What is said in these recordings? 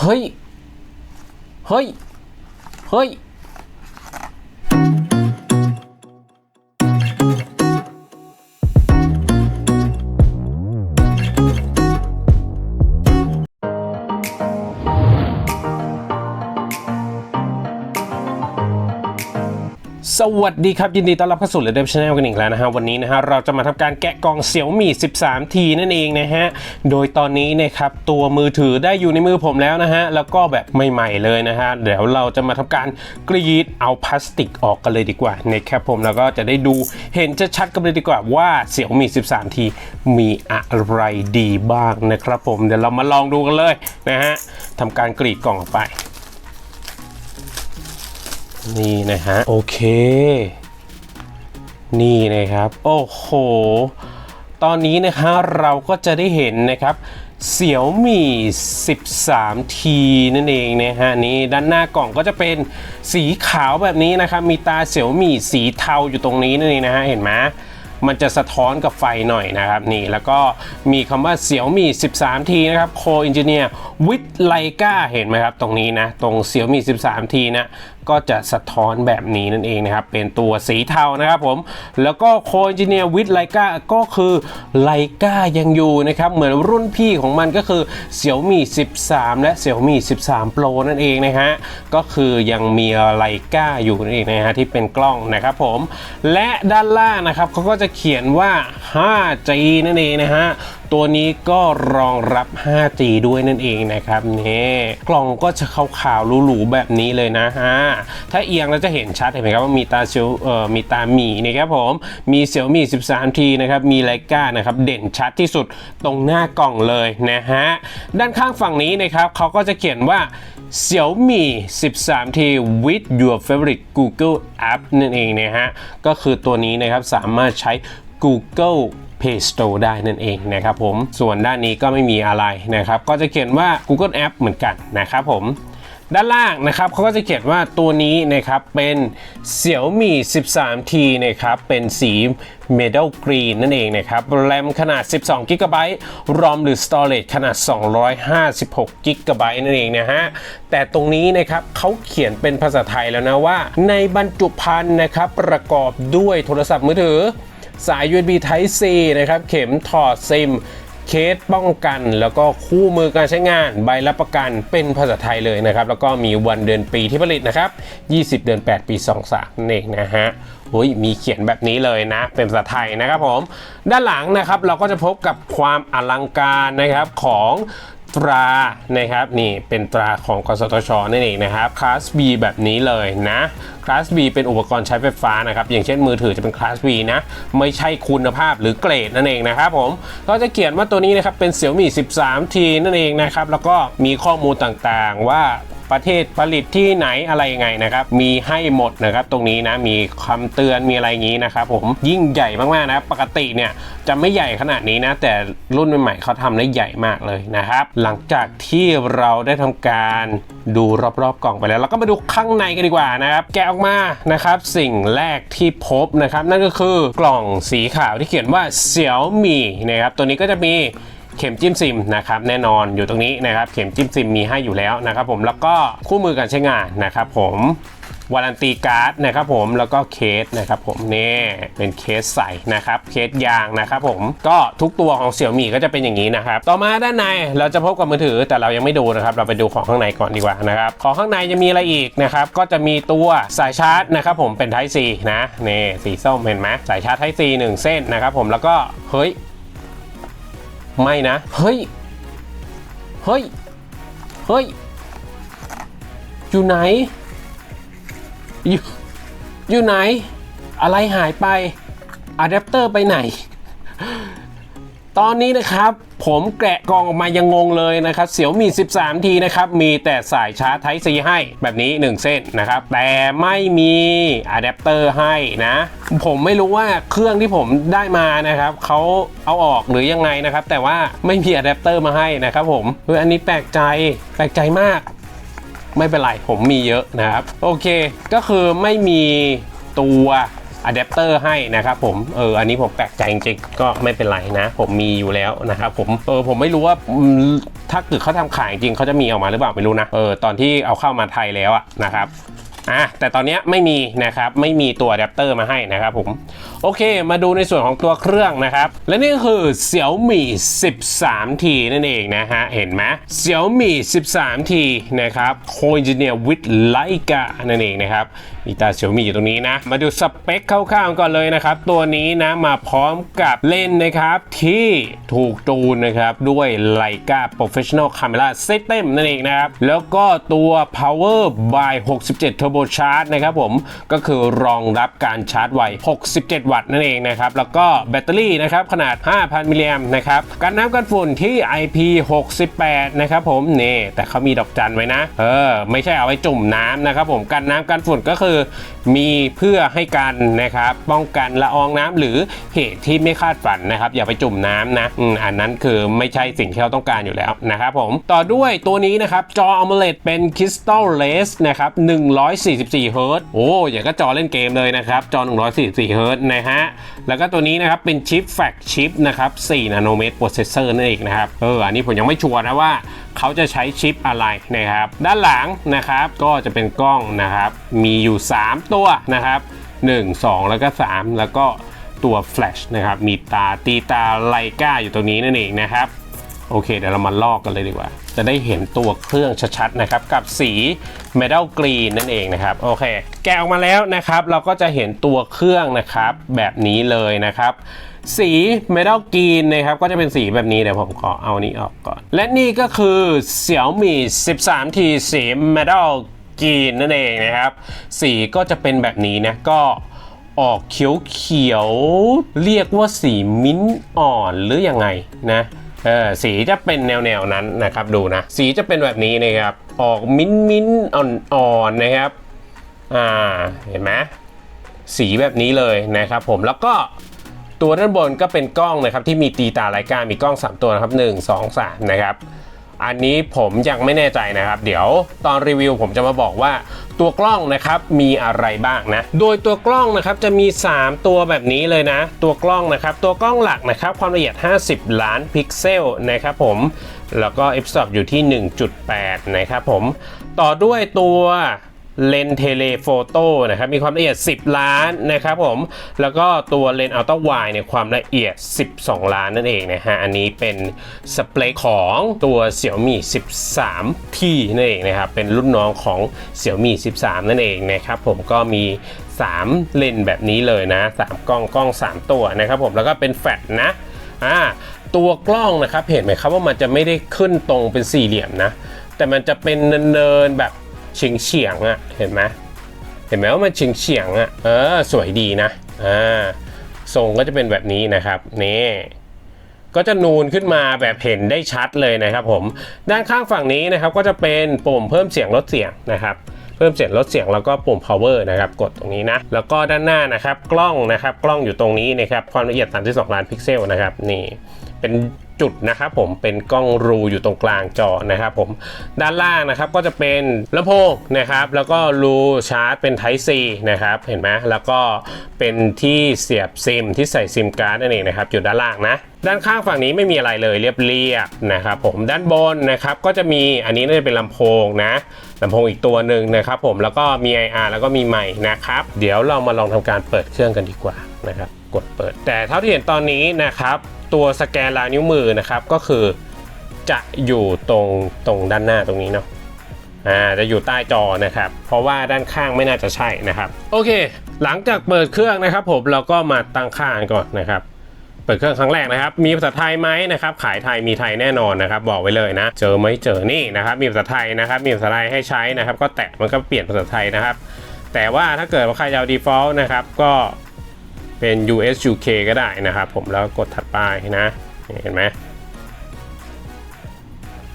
เฮ้ย เฮ้ย เฮ้ย สวัสดีครับ ยินดีต้อนรับเข้าสู่เรดเด p ช n แนลกันอีกแล้วนะฮะวันนี้นะฮะเราจะมาทำการแกะกล่องเสี่ยวมี่ 13T นั่นเองนะฮะโดยตอนนี้นะครับตัวมือถือได้อยู่ในมือผมแล้วนะฮะแล้วก็แบบใหม่ๆเลยนะฮะเดี๋ยวเราจะมาทำการกรีดเอาพลาสติกออกกันเลยดีกว่านะครับผมแล้วก็จะได้ดูเห็นชัดๆกันเลยดีกว่าว่าเสี่ยวมี่ 13T มีอะไรดีบ้างนะครับผมเดี๋ยวเรามาลองดูกันเลยนะฮะทำการกรีดกล่องออกไป นี่นะฮะ โอเค นี่นะครับ โอ้โห ตอนนี้นะฮะเราก็จะได้เห็นนะครับเสี่ยวมี่ 13T นั่นเองนะฮะนี่ด้านหน้ากล่องก็จะเป็นสีขาวแบบนี้นะครับมีตาเสี่ยวมี่สีเทาอยู่ตรงนี้นั่นเองนะฮะเห็นไหมมันจะสะท้อนกับไฟหน่อยนะครับนี่แล้วก็มีคำว่าเสี่ยวมี่ 13T นะครับ Co Engineer with Leica เห็นไหมครับ ตรงนี้นะ ตรงเสี่ยวมี่ 13T นะก็จะสะท้อนแบบนี้นั่นเองนะครับ เป็นตัวสีเทานะครับผม แล้วก็ Co Engineer with Leica ก็คือ Leica ยังอยู่นะครับ เหมือนรุ่นพี่ของมันก็คือ Xiaomi 13 และ Xiaomi 13 Pro นั่นเองนะฮะ ก็คือยังมี Leica อยู่นั่นเองนะฮะที่เป็นกล้องนะครับผม และด้านล่างนะครับเขาก็จะเขียนว่า 5G นั่นเองนะฮะ ตัวนี้ก็รองรับ 5G ด้วยนั่นเองนะครับนี่กล่องก็จะขาวๆหรูๆแบบนี้เลยนะฮะ ถ้าเอียงเราจะเห็นชัดเห็นไหมครับว่ามีตาเชียวเอ่อมีตาหมีนะครับผมมี Xiaomi 13T นะครับมีไลกานะครับเด่นชัดที่สุดตรงหน้ากล่องเลยนะฮะ ด้านข้างฝั่งนี้นะครับเขาก็จะเขียนว่า Xiaomi 13T with your favorite Google app นั่นเองนะฮะ ก็คือตัวนี้นะครับสามารถใช้ Google Play Store ได้นั่นเองนะครับผมส่วนด้านนี้ก็ไม่มีอะไรนะครับ ก็จะเขียนว่า Google App เหมือนกันนะครับผมด้านล่างนะครับเขาก็จะเขียนว่าตัวนี้นะครับเป็น Xiaomi 13T นะครับเป็นสี Metal Green นั่นเองนะครับแรมขนาด 12 g b ROM หรือ Storage ขนาด 256 g b นั่นเองนะฮะแต่ตรงนี้นะครับเขาเขียนเป็นภาษาไทยแล้วนะว่า ในบรรจุภัณฑ์นะครับประกอบด้วยโทรศัพท์มือถือ สาย USB Type C นะครับ เข็มถอดซิม เคสป้องกัน แล้วก็คู่มือการใช้งาน ใบรับประกันเป็นภาษาไทยเลยนะครับ แล้วก็มีวันเดือนปีที่ผลิตนะครับ 20 เดือน 8 ปี 23นั่นเองนะฮะโอ้ยมีเขียนแบบนี้เลยนะ เป็นภาษาไทยนะครับผม ด้านหลังนะครับเราก็จะพบกับความอลังการนะครับของ ตรานะครับนี่เป็นตราของกสทชนั่นเองนะครับคลาส B แบบนี้เลยนะคลาส B เป็นอุปกรณ์ใช้ไฟฟ้านะครับอย่างเช่นมือถือจะเป็นคลาส B นะไม่ใช่คุณภาพหรือเกรดนั่นเองนะครับผมก็จะเขียนว่าตัวนี้นะครับเป็น Xiaomi 13T นั่นเองนะครับแล้วก็มีข้อมูลต่างๆว่า ประเทศผลิตที่ไหนอะไรยังไงนะครับ มีให้หมดนะครับ ตรงนี้นะมีคำเตือนมีอะไรอย่างนี้นะครับ ผมยิ่งใหญ่มากๆนะปกติเนี่ยจะไม่ใหญ่ขนาดนี้นะ แต่รุ่นใหม่ๆเขาทำได้ใหญ่มากเลยนะครับ หลังจากที่เราได้ทำการดูรอบๆกล่องไปแล้ว เราก็มาดูข้างในกันดีกว่านะครับ แกะออกมานะครับ สิ่งแรกที่พบนะครับ นั่นก็คือกล่องสีขาวที่เขียนว่า Xiaomi นะครับ ตัวนี้ก็จะมี เข็มจิ้มซิมนะครับแน่นอนอยู่ตรงนี้นะครับเข็มจิ้มซิมมีให้อยู่แล้วนะครับผมแล้วก็คู่มือการใช้งานนะครับผมวารันตีการ์ดนะครับผมแล้วก็เคสนะครับผมนี่เป็นเคสใสนะครับเคสยางนะครับผมก็ทุกตัวของเสี่ยวมี่ก็จะเป็นอย่างนี้นะครับต่อมาด้านในเราจะพบกับมือถือแต่เรายังไม่ดูนะครับ เราไปดูของข้างในก่อนดีกว่านะครับของข้างในจะมีอะไรอีกนะครับก็จะมีตัวสายชาร์จนะครับผมเป็น Type C นะนี่สีส้มเห็นไหมสายชาร์จ Type C หนึ่งเส้นนะครับผมแล้วก็เฮ้ย ไม่นะ เฮ้ย เฮ้ย เฮ้ย อยู่ไหน อยู่ อยู่ไหน อะไรหายไปอะแดปเตอร์ไปไหน ตอนนี้นะครับผมแกะกล่องออกมายังงงเลยนะครับเสี่ยวมี 13 ทีนะครับ มีแต่สายชาร์จ Type C ให้แบบนี้ 1 เส้นนะครับ แต่ไม่มีอะแดปเตอร์ให้นะ ผมไม่รู้ว่าเครื่องที่ผมได้มานะครับเขาเอาออกหรือยังไงนะครับ แต่ว่าไม่มีอะแดปเตอร์มาให้นะครับผมเฮ้ยอันนี้แปลกใจแปลกใจมาก ไม่เป็นไรผมมีเยอะนะครับ โอเค ก็คือไม่มีตัว อะแดปเตอร์ให้นะครับผมเอออันนี้ผมแปลกใจจริงๆก็ไม่เป็นไรนะ ผมมีอยู่แล้วนะครับผมเออผมไม่รู้ว่าถ้าเกิดเขาทำขายจริงเขาจะมีออกมาหรือเปล่าไม่รู้นะเออตอนที่เอาเข้ามาไทยแล้วอะนะครับ อะแต่ตอนนี้ไม่มีนะครับไม่มีตัวอะแดปเตอร์มาให้นะครับผมโอเคมาดูในส่วนของตัวเครื่องนะครับ และนี่ก็คือ Xiaomi 13T นั่นเองนะฮะ เห็นไหม Xiaomi 13T นะครับ Co-engineer with Leica นั่นเองนะครับมีตา Xiaomi อยู่ตรงนี้นะ มาดูสเปคคร่าวๆก่อนเลยนะครับ ตัวนี้นะมาพร้อมกับเลนนะครับที่ถูกจูนนะครับด้วย Leica Professional Camera System นั่นเองนะครับแล้วก็ตัว Power by 67 Turbo Charge นะครับผมก็คือรองรับการชาร์จไว 67 วัตต์นั่นเองนะครับแล้วก็แบตเตอรี่นะครับขนาด 5,000 มิลลิแอมป์นะครับกันน้ำกันฝุ่นที่ IP68 นะครับผมนี่แต่เขามีดอกจันไว้นะ เออ ไม่ใช่เอาไว้จุ่มน้ำนะครับผมกันน้ำกันฝุ่นก็คือ มีเพื่อให้กันนะครับป้องกันละอองน้ำหรือเหตุที่ไม่คาดฝันนะครับอย่าไปจุ่มน้ำนะอืมอันนั้นคือไม่ใช่สิ่งที่เราต้องการอยู่แล้วนะครับผมต่อด้วยตัวนี้นะครับจอ AMOLED เป็น Crystal Lace นะครับ144เฮิรตโอ้อย่างก็จอเล่นเกมเลยนะครับ จอ 144เฮิรตนะฮะ แล้วก็ตัวนี้นะครับเป็นชิปแฟกชิปนะครับ4นาโนเมตรโปรเซสเซอร์นั่นเองนะครับ เออ อันนี้ผมยังไม่ชัวร์นะว่าเขาจะใช้ชิปอะไรนะครับ ด้านหลังนะครับก็จะเป็นกล้องนะครับ มีอยู่ 3 ตัวนะครับ1 2 แล้วก็ 3 แล้วก็ตัวแฟลชนะครับ มีตาตีตาไลกาอยู่ตรงนี้นั่นเองนะครับ โอเค เดี๋ยวเรามาลอกกันเลยดีกว่า จะได้เห็นตัวเครื่องชัดๆนะครับ กับสี Metal Green นั่นเองนะครับ โอเค แกะออกมาแล้วนะครับ เราก็จะเห็นตัวเครื่องนะครับ แบบนี้เลยนะครับสี Metal Green นะครับก็จะเป็นสีแบบนี้เดี๋ยวผมขอเอานี้ออกก่อน และนี่ก็คือ Xiaomi 13T สี Metal Green นั่นเองนะครับ สีก็จะเป็นแบบนี้นะก็ออกเขียวๆเรียกว่าสีมิ้นท์อ่อนหรือยังไงนะ เออสีจะเป็นแนวๆนั้นนะครับดูนะ สีจะเป็นแบบนี้นะครับ ออกมิ้นมิ้นอ่อนๆนะครับอ่าเห็นไหมสีแบบนี้เลยนะครับผมแล้วก็ตัวด้านบนก็เป็นกล้องนะครับที่มีตีตาไลกามีกล้อง 3 ตัวนะครับ 1 2 3 นะครับ อันนี้ผมยังไม่แน่ใจนะครับ เดี๋ยวตอนรีวิวผมจะมาบอกว่า ตัวกล้องนะครับมีอะไรบ้างนะ โดยตัวกล้องนะครับจะมี 3 ตัวแบบนี้เลยนะ ตัวกล้องนะครับ ตัวกล้องหลักนะครับ ความละเอียด 50 ล้านพิกเซลนะครับผมแล้วก็ f stop อยู่ที่ 1.8 นะครับผม ต่อด้วยตัว เลนเทเลโฟโต้นะครับมีความละเอียด 10 ล้านนะครับผมแล้วก็ตัวเลนอัลตร้าไวเนี่ยความละเอียด 12 ล้านนั่นเองนะฮะอันนี้เป็นสเปคของตัว Xiaomi 13T นั่นเองนะครับเป็นรุ่นน้องของ Xiaomi 13 นั่นเองนะครับผมก็มี 3 เลนแบบนี้เลยนะ 3 กล้องกล้อง 3 ตัวนะครับผมแล้วก็เป็นแฟลชนะอ่าตัวกล้องนะครับเห็นไหมครับว่ามันจะไม่ได้ขึ้นตรงเป็นสี่เหลี่ยมนะ แต่มันจะเป็นเนินๆแบบ เฉียงเฉียงอะเห็นไหมเห็นไหมว่ามันเฉียงเฉียงๆอะเออสวยดีนะอ่าทรงก็จะเป็นแบบนี้นะครับนี่ก็จะนูนขึ้นมาแบบเห็นได้ชัดเลยนะครับผมด้านข้างฝั่งนี้นะครับก็จะเป็นปุ่มเพิ่มเสียงลดเสียงนะครับเพิ่มเสียงลดเสียงแล้วก็ปุ่ม power นะครับกดตรงนี้นะแล้วก็ด้านหน้านะครับกล้องนะครับกล้องอยู่ตรงนี้นะครับความละเอียด 32 ล้านพิกเซลนะครับนี่เป็น จุดนะครับผมเป็นกล้องรูอยู่ตรงกลางจอนะครับผมด้านล่างนะครับก็จะเป็นลำโพงนะครับ แล้วก็รูชาร์จเป็น Type C นะครับเห็นไหมแล้วก็เป็นที่เสียบซิมที่ใส่ซิมการ์ดนั่นเองนะครับอยู่ด้านล่างนะด้านข้างฝั่งนี้ไม่มีอะไรเลยเรียบเรียบนะครับผมด้านบนนะครับก็จะมีอันนี้น่าจะเป็นลำโพงนะลำโพงอีกตัวหนึ่งนะครับผมแล้วก็มี IR แล้วก็มีไมค์นะครับ เดี๋ยวเรามาลองทำการเปิดเครื่องกันดีกว่านะครับกดเปิด แต่เท่าที่เห็นตอนนี้นะครับ ตัวสแกนลายนิ้วมือนะครับก็คือจะอยู่ตรงตรงด้านหน้าตรงนี้เนาะอ่าจะอยู่ใต้จอนะครับ เพราะว่าด้านข้างไม่น่าจะใช่นะครับ โอเค หลังจากเปิดเครื่องนะครับ ผมเราก็มาตั้งค่าก่อนนะครับเปิดเครื่องครั้งแรกนะครับ มีภาษาไทยไหมนะครับ ขายไทยมีไทยแน่นอนนะครับ บอกไว้เลยนะ เจอไหมเจอนี่นะครับ มีภาษาไทยนะครับ มีภาษาไทยให้ใช้นะครับ ก็แตะมันก็เปลี่ยนภาษาไทยนะครับ แต่ว่าถ้าเกิดว่าใครจะเอา default นะครับ ก็ เป็น US UK ก็ได้นะครับผมแล้วกดถัดไปนะเห็นไหม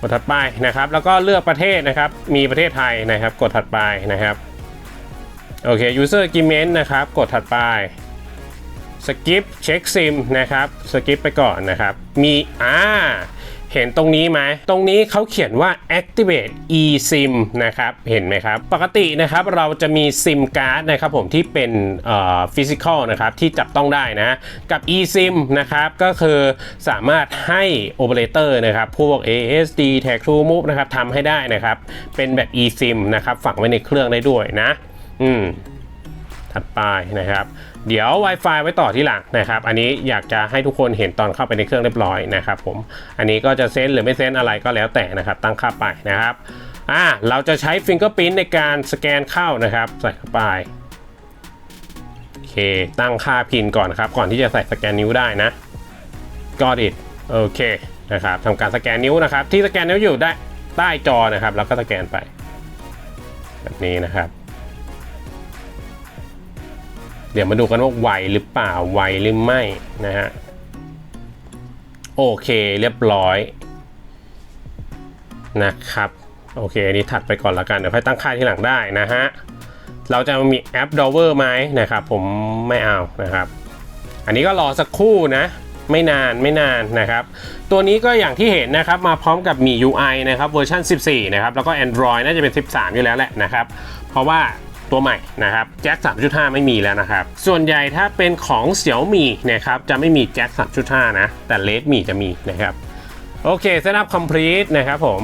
กดถัดไปนะครับ แล้วก็เลือกประเทศนะครับ มีประเทศไทยนะครับ กดถัดไปนะครับโอเค user agreement นะครับ กดถัดไป skip check sim นะครับ skip ไปก่อนนะครับ มีอ่า เห็นตรงนี้ไหม ตรงนี้เขาเขียนว่า activate eSIM นะครับ เห็นไหมครับ ปกตินะครับเราจะมี SIM card นะครับผมที่เป็นเอ่อ physical นะครับที่จับต้องได้นะ กับ eSIM นะครับก็คือสามารถให้ operator นะครับพวก ASD Tag True Move นะครับทำให้ได้นะครับ เป็นแบบ eSIM นะครับฝังไว้ในเครื่องได้ด้วยนะ อืม ถัดไปนะครับ เดี๋ยว Wi-Fi ไว้ต่อที่หลังนะครับ อันนี้อยากจะให้ทุกคนเห็นตอนเข้าไปในเครื่องเรียบร้อยนะครับผม อันนี้ก็จะเซนหรือไม่เซนอะไรก็แล้วแต่นะครับ ตั้งค่าไปนะครับ อ่า เราจะใช้ Fingerprint ในการสแกนเข้านะครับ ใส่เข้าไป โอเค ตั้งค่าพินก่อนครับ ก่อนที่จะใส่สแกนนิ้วได้นะ got it โอเคนะครับทำการสแกนนิ้วนะครับ ที่สแกนนิ้วอยู่ได้ใต้จอนะครับ แล้วก็สแกนไป แบบนี้นะครับ เดี๋ยวมาดูกันว่าไวหรือเปล่าไวหรือไม่นะฮะโอเคเรียบร้อยนะครับโอเคอันนี้ถัดไปก่อนละกันเดี๋ยวค่อยตั้งค่าที่หลังได้นะฮะเราจะมีแอป d o v e r ไหมนะครับผมไม่เอานะครับ อันนี้ก็รอสักครู่นะไม่นานไม่นานนะครับ ตัวนี้ก็อย่างที่เห็นนะครับมาพร้อมกับมี UI นะครับเวอร์ชัน14 นะครับ แล้วก็ Android น่าจะเป็น 13 อยู่แล้วแหละนะครับ เพราะว่า ตัวใหม่นะครับแจ็ค3.5 ไม่มีแล้วนะครับ ส่วนใหญ่ถ้าเป็นของเสี่ยวมีนะครับจะไม่มีแจ็ค3.5 นะ แต่เลดมีจะมีนะครับ โอเคเซตอัพคอมพลีทนะครับผม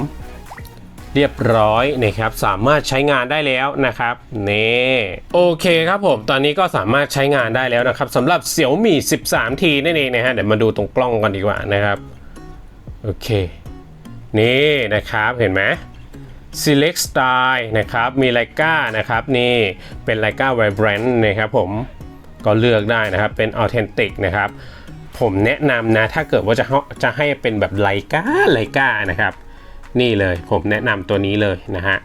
เรียบร้อยนะครับสามารถใช้งานได้แล้วนะครับนี่โอเคครับผมตอนนี้ก็สามารถใช้งานได้แล้วนะครับสำหรับ Xiaomi 13T นั่นเองนะฮะเดี๋ยวมาดูตรงกล้องกันดีกว่านะครับโอเค นี่นะครับเห็นไหม select style นะครับมีไลกานะครับนี่เป็นไลกา vibrant นะครับผมก็เลือกได้นะครับเป็น authentic นะครับผมแนะนำนะถ้าเกิดว่าจะให้จะให้เป็นแบบไลกาไลกานะครับนี่เลยผมแนะนำตัวนี้เลยนะฮะ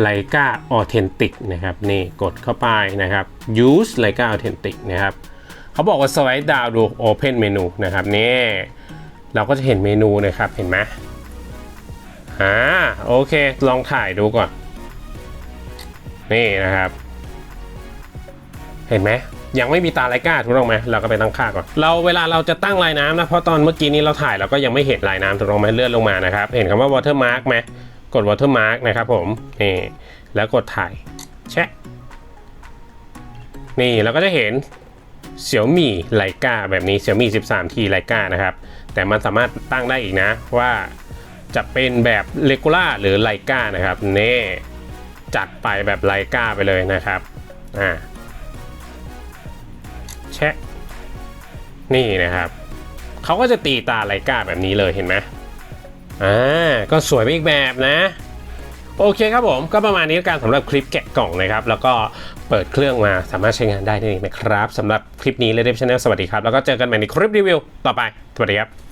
ไลกา authentic นะครับนี่กดเข้าไปนะครับ use ไลกา authentic นะครับเขาบอกว่า slide down ดู open menu นะครับนี่เราก็จะเห็นเมนูนะครับเห็นไหม อ่าโอเค ลองถ่ายดูก่อน นี่นะครับ เห็นไหมยังไม่มีตาไลกาถูกต้องไหมเราก็ไปตั้งค่าก่อน เราเวลาเราจะตั้งลายน้ำนะ เพราะตอนเมื่อกี้นี้เราถ่ายเราก็ยังไม่เห็นลายน้ำถูกต้องไหมเลื่อนลงมานะครับ เห็นคำว่า watermark ไหมกด watermark นะครับผม นี่ แล้วกดถ่ายแชะนี่เราก็จะเห็นเสี่ยวมี่ไลกาแบบนี้เสี่ยวมี่ 13T ไลกานะครับ แต่มันสามารถตั้งได้อีกนะว่า จะเป็นแบบเลกูล่าหรือไลกานะครับเน่จัดไปแบบไลกาไปเลยนะครับอ่าแชะนี่นะครับเขาก็จะตีตาไลกาแบบนี้เลยเห็นไหมอ่าก็สวยไปอีกแบบนะโอเคครับผมก็ประมาณนี้แล้วกันสำหรับคลิปแกะกล่องนะครับ แล้วก็เปิดเครื่องมาสามารถใช้งานได้นั่นเองนะครับสำหรับคลิปนี้เลยเดฟชาแนลสวัสดีครับ แล้วก็เจอกันใหม่ในคลิปรีวิวต่อไป สวัสดีครับ